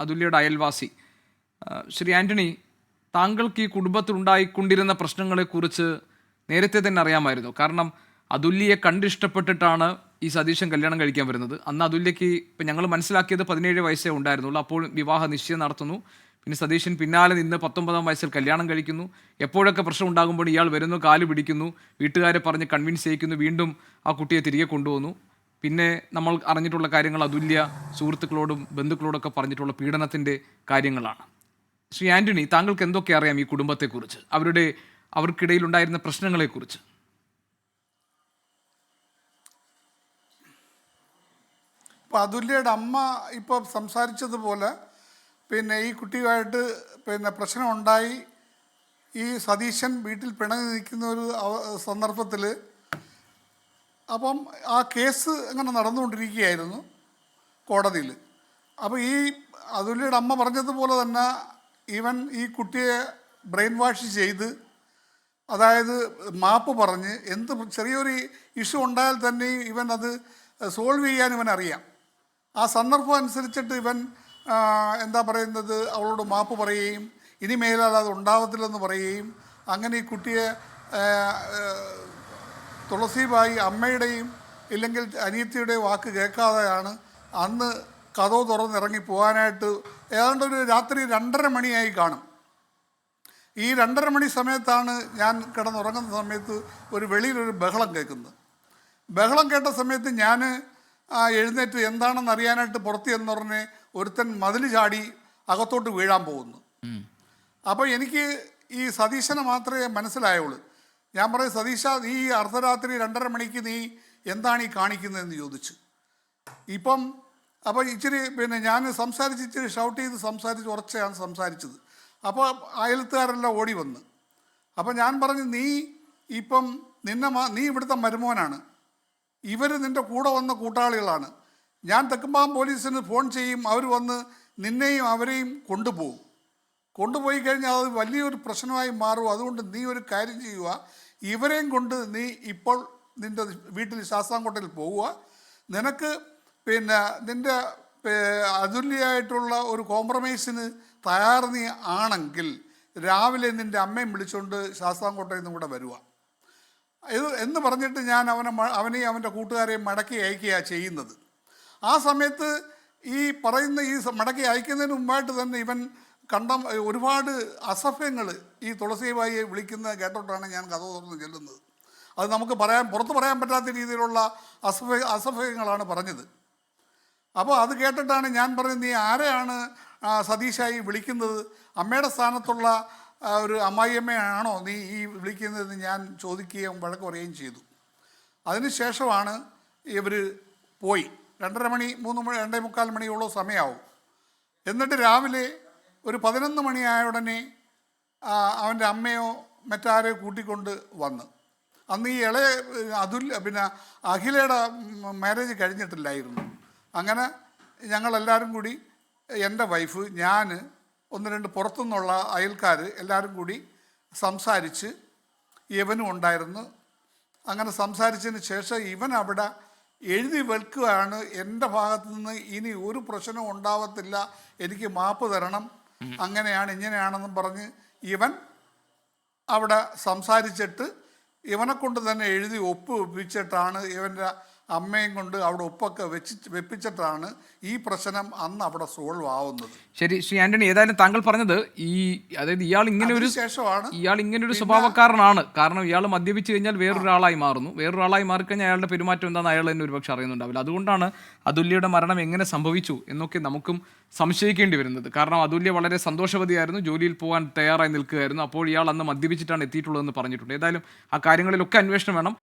അതുല്യയുടെ അയൽവാസി. ശ്രീ ആന്റണി താങ്കൾക്ക് ഈ കുടുംബത്തിലുണ്ടായിക്കൊണ്ടിരുന്ന പ്രശ്നങ്ങളെക്കുറിച്ച് നേരത്തെ തന്നെ അറിയാമായിരുന്നു. കാരണം അതുല്യയെ കണ്ടിഷ്ടപ്പെട്ടിട്ടാണ് ഈ സതീശൻ കല്യാണം കഴിക്കാൻ വരുന്നത്. അന്ന് അതുല്യക്ക് ഇപ്പം ഞങ്ങൾ മനസ്സിലാക്കിയത് പതിനേഴ് വയസ്സേ ഉണ്ടായിരുന്നുള്ളൂ. അപ്പോൾ വിവാഹ നിശ്ചയം നടത്തുന്നു. പിന്നെ സതീശൻ പിന്നാലെ നിന്ന് പത്തൊമ്പതാം വയസ്സിൽ കല്യാണം കഴിക്കുന്നു. എപ്പോഴൊക്കെ പ്രശ്നം ഉണ്ടാകുമ്പോൾ ഇയാൾ വരുന്നു കാൽ പിടിക്കുന്നു. വീട്ടുകാരെ പറഞ്ഞ് കൺവിൻസ് ചെയ്യിക്കുന്നു. വീണ്ടും ആ കുട്ടിയെ തിരികെ കൊണ്ടുവന്നു. പിന്നെ നമ്മൾ അറിഞ്ഞിട്ടുള്ള കാര്യങ്ങൾ അതുല്യ സുഹൃത്തുക്കളോടും ബന്ധുക്കളോടൊക്കെ പറഞ്ഞിട്ടുള്ള പീഡനത്തിന്റെ കാര്യങ്ങളാണ്. ശ്രീ ആന്റണി താങ്കൾക്ക് എന്തൊക്കെ അറിയാം ഈ കുടുംബത്തെക്കുറിച്ച്? അവരുടെ അവർക്കിടയിൽ ഉണ്ടായിരുന്ന പ്രശ്നങ്ങളെക്കുറിച്ച്. ഇപ്പോൾ അതുല്യയുടെ അമ്മ ഇപ്പോൾ സംസാരിച്ചതുപോലെ പിന്നെ ഈ കുട്ടിയുമായിട്ട് പിന്നെ പ്രശ്നമുണ്ടായി. ഈ സതീശൻ വീട്ടിൽ പിണങ്ങി നിൽക്കുന്ന ഒരു സന്ദർഭത്തിൽ അപ്പം ആ കേസ് അങ്ങനെ നടന്നുകൊണ്ടിരിക്കുകയായിരുന്നു കോടതിയിൽ. അപ്പോൾ ഈ അതുല്യയുടെ അമ്മ പറഞ്ഞതുപോലെ തന്നെ ഈവൻ ഈ കുട്ടിയെ ബ്രെയിൻ വാഷ് ചെയ്ത് അതായത് മാപ്പ് പറഞ്ഞ് എന്ത് ചെറിയൊരു ഇഷ്യൂ ഉണ്ടായാൽ തന്നെ ഇവൻ അത് സോൾവ് ചെയ്യാൻ ഇവൻ അറിയാം. ആ സന്ദർഭം അനുസരിച്ചിട്ട് ഇവൻ എന്താ പറയുന്നത്? അവളോട് മാപ്പ് പറയുകയും ഇനി മേലാൽ അത് ഉണ്ടാവത്തില്ലെന്ന് പറയുകയും അങ്ങനെ ഈ കുട്ടിയെ തുളസിബായി അമ്മയുടെയും ഇല്ലെങ്കിൽ അനിയത്തിയുടെയും വാക്ക് കേൾക്കാതെയാണ് അന്ന് കഥവ് തുറന്നിറങ്ങി പോകാനായിട്ട് ഏതാണ്ട് ഒരു രാത്രി രണ്ടര മണിയായി കാണും. ഈ രണ്ടര മണി സമയത്താണ് ഞാൻ കിടന്നുറങ്ങുന്ന സമയത്ത് ഒരു വെളിയിലൊരു ബഹളം കേൾക്കുന്നത്. ബഹളം കേട്ട സമയത്ത് ഞാൻ എഴുന്നേറ്റ് എന്താണെന്ന് അറിയാനായിട്ട് പുറത്ത് എന്ന് പറഞ്ഞ് ഒരുത്തൻ മതിൽ ചാടി അകത്തോട്ട് വീഴാൻ പോകുന്നു. അപ്പോൾ എനിക്ക് ഈ സതീശനെ മാത്രമേ മനസ്സിലായുള്ളൂ. ഞാൻ പറയും സതീശ നീ അർദ്ധരാത്രി രണ്ടര മണിക്ക് നീ എന്താണ് ഈ കാണിക്കുന്നതെന്ന് ചോദിച്ചു. ഇപ്പം അപ്പോൾ ഇച്ചിരി പിന്നെ ഞാൻ സംസാരിച്ച് ഇച്ചിരി ഷൗട്ട് ചെയ്ത് സംസാരിച്ച് ഉറച്ചാണ് സംസാരിച്ചത്. അപ്പോൾ അയൽത്തുകാരെല്ലാം ഓടി വന്ന്. അപ്പോൾ ഞാൻ പറഞ്ഞു നീ ഇപ്പം നിന്നെ നീ ഇവിടുത്തെ മരുമോനാണ്. ഇവർ നിന്റെ കൂടെ വന്ന കൂട്ടാളികളാണ്. ഞാൻ തെക്കുംപാം പോലീസിന് ഫോൺ ചെയ്യും അവർ വന്ന് നിന്നെയും അവരെയും കൊണ്ടുപോകും. കൊണ്ടുപോയി കഴിഞ്ഞാൽ അത് വലിയൊരു പ്രശ്നമായി മാറും. അതുകൊണ്ട് നീ ഒരു കാര്യം ചെയ്യുക. ഇവരെയും കൊണ്ട് നീ ഇപ്പോൾ നിന്റെ വീട്ടിൽ ശാസ്താംകോട്ടയിൽ പോവുക. നിനക്ക് പിന്നെ നിന്റെ അതുല്യായിട്ടുള്ള ഒരു കോംപ്രമൈസിന് തയ്യാർ നീ ആണെങ്കിൽ രാവിലെ നിന്റെ അമ്മയും വിളിച്ചുകൊണ്ട് ശാസ്താംകോട്ടയിൽ നിന്നും കൂടെ വരുക ഇത് എന്ന് പറഞ്ഞിട്ട് ഞാൻ അവനെ അവനെയും അവന്റെ കൂട്ടുകാരെയും മടക്കി അയക്കുകയാണ് ചെയ്യുന്നത്. ആ സമയത്ത് ഈ പറയുന്ന ഈ മടക്കി അയക്കുന്നതിന് മുമ്പായിട്ട് തന്നെ ഇവൻ കണ്ട ഒരുപാട് അസഭ്യങ്ങൾ ഈ തുളസിബായിയെ വിളിക്കുന്ന കേട്ടോട്ടാണ് ഞാൻ കഥ തുറന്ന് ചെല്ലുന്നത്. അത് നമുക്ക് പറയാൻ പുറത്ത് പറയാൻ പറ്റാത്ത രീതിയിലുള്ള അസഭ്യ അസഭ്യങ്ങളാണ് പറഞ്ഞത്. അപ്പോൾ അത് കേട്ടിട്ടാണ് ഞാൻ പറഞ്ഞത് നീ ആരെയാണ് സതീശായി വിളിക്കുന്നത്? അമ്മയുടെ സ്ഥാനത്തുള്ള ഒരു അമ്മായിയമ്മയാണോ നീ ഈ വിളിക്കുന്നതെന്ന് ഞാൻ ചോദിക്കുകയും വഴക്ക് പറയുകയും ചെയ്തു. അതിനുശേഷമാണ് ഇവർ പോയി. രണ്ടര മണി മൂന്ന് മണി രണ്ടേ മുക്കാൽ മണിയോളം സമയമാവും എന്നിട്ട് രാവിലെ ഒരു പതിനൊന്ന് മണിയായ ഉടനെ അവന്റെ അമ്മയോ മറ്റാരെയോ കൂട്ടിക്കൊണ്ട് വന്ന്. അന്ന് ഈ ഇളയ അതുൽ പിന്നെ അഖിലയുടെ മാരേജ് കഴിഞ്ഞിട്ടില്ലായിരുന്നു. അങ്ങനെ ഞങ്ങളെല്ലാവരും കൂടി എന്റെ വൈഫ് ഞാൻ ഒന്ന് രണ്ട് പുറത്തുനിന്നുള്ള അയൽക്കാർ എല്ലാവരും കൂടി സംസാരിച്ച് ഇവനും ഉണ്ടായിരുന്നു. അങ്ങനെ സംസാരിച്ചതിന് ശേഷം ഇവൻ അവിടെ എഴുതി വെക്കുകയാണ് എന്റെ ഭാഗത്തു നിന്ന് ഇനി ഒരു പ്രശ്നവും ഉണ്ടാവത്തില്ല. എനിക്ക് മാപ്പ് തരണം. അങ്ങനെയാണ് ഇങ്ങനെയാണെന്നും പറഞ്ഞ് ഇവൻ അവിടെ സംസാരിച്ചിട്ട് ഇവനെ കൊണ്ട് തന്നെ എഴുതി ഒപ്പ് ഒപ്പിച്ചിട്ടാണ് ഇവന്റെ അമ്മയും കൊണ്ട് അവിടെ ഉപ്പൊക്കെ വെച്ച് വെപ്പിച്ചിട്ടാണ് ഈ പ്രശ്നം അന്ന് അവിടെ സോൾവ് ആവുന്നത്. ശരി ശ്രീ ആന്റണി ഏതായാലും താങ്കൾ പറഞ്ഞത് ഈ അതായത് ഇയാൾ ഇങ്ങനെ ഒരു ശേഷമാണ് ഇയാൾ ഇങ്ങനെ ഒരു സ്വഭാവക്കാരനാണ്. കാരണം ഇയാൾ മദ്യപിച്ചു കഴിഞ്ഞാൽ വേറൊരാളായി മാറുന്നു. വേറൊരാളായി മാറിക്കഴിഞ്ഞാൽ അയാളുടെ പെരുമാറ്റം എന്താണെന്ന് അയാൾ തന്നെ ഒരുപക്ഷെ അറിയുന്നുണ്ടാവില്ല. അതുകൊണ്ടാണ് അതുല്യയുടെ മരണം എങ്ങനെ സംഭവിച്ചു എന്നൊക്കെ നമുക്കും സംശയിക്കേണ്ടി വരുന്നത്. കാരണം അതുല്യ വളരെ സന്തോഷവതിയായിരുന്നു. ജോലിയിൽ പോകാൻ തയ്യാറായി നിൽക്കുകയായിരുന്നു. അപ്പോൾ ഇയാൾ അന്ന് മദ്യപിച്ചിട്ടാണ് എത്തിയിട്ടുള്ളതെന്ന് പറഞ്ഞിട്ടുണ്ട്. ഏതായാലും ആ കാര്യങ്ങളിലൊക്കെ അന്വേഷണം വേണം.